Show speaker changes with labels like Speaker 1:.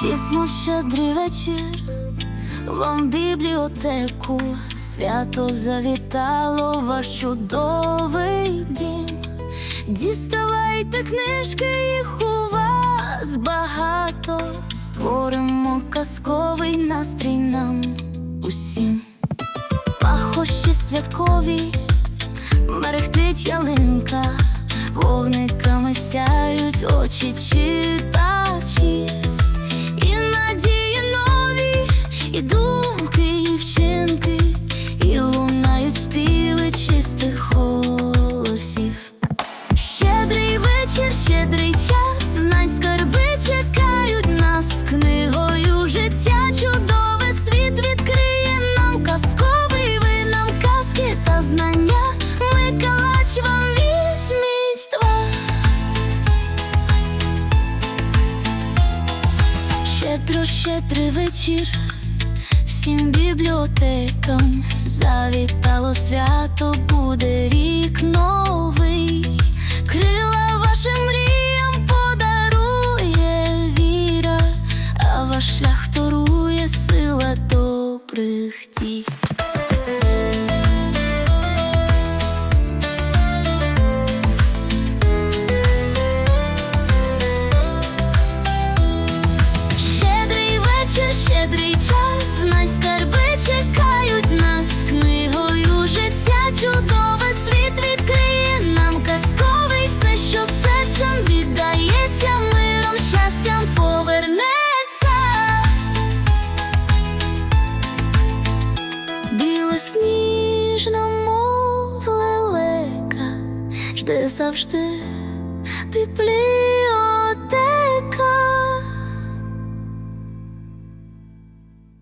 Speaker 1: Чесно щедрий вечір, вам бібліотеку свято завітало ваш чудовий дім. Діставайте книжки, їх у вас багато. Створимо казковий настрій нам усім. Пахощі святкові, мерехтить ялинка, вогниками сяють очі читачів. Щедро, щедрий вечір всім бібліотекам завітало свято, буде рік новий. Крила вашим мріям подарує віра, а ваш шлях торує сила добрих дій. ніжно, мов лелека, жде завжди бібліотека.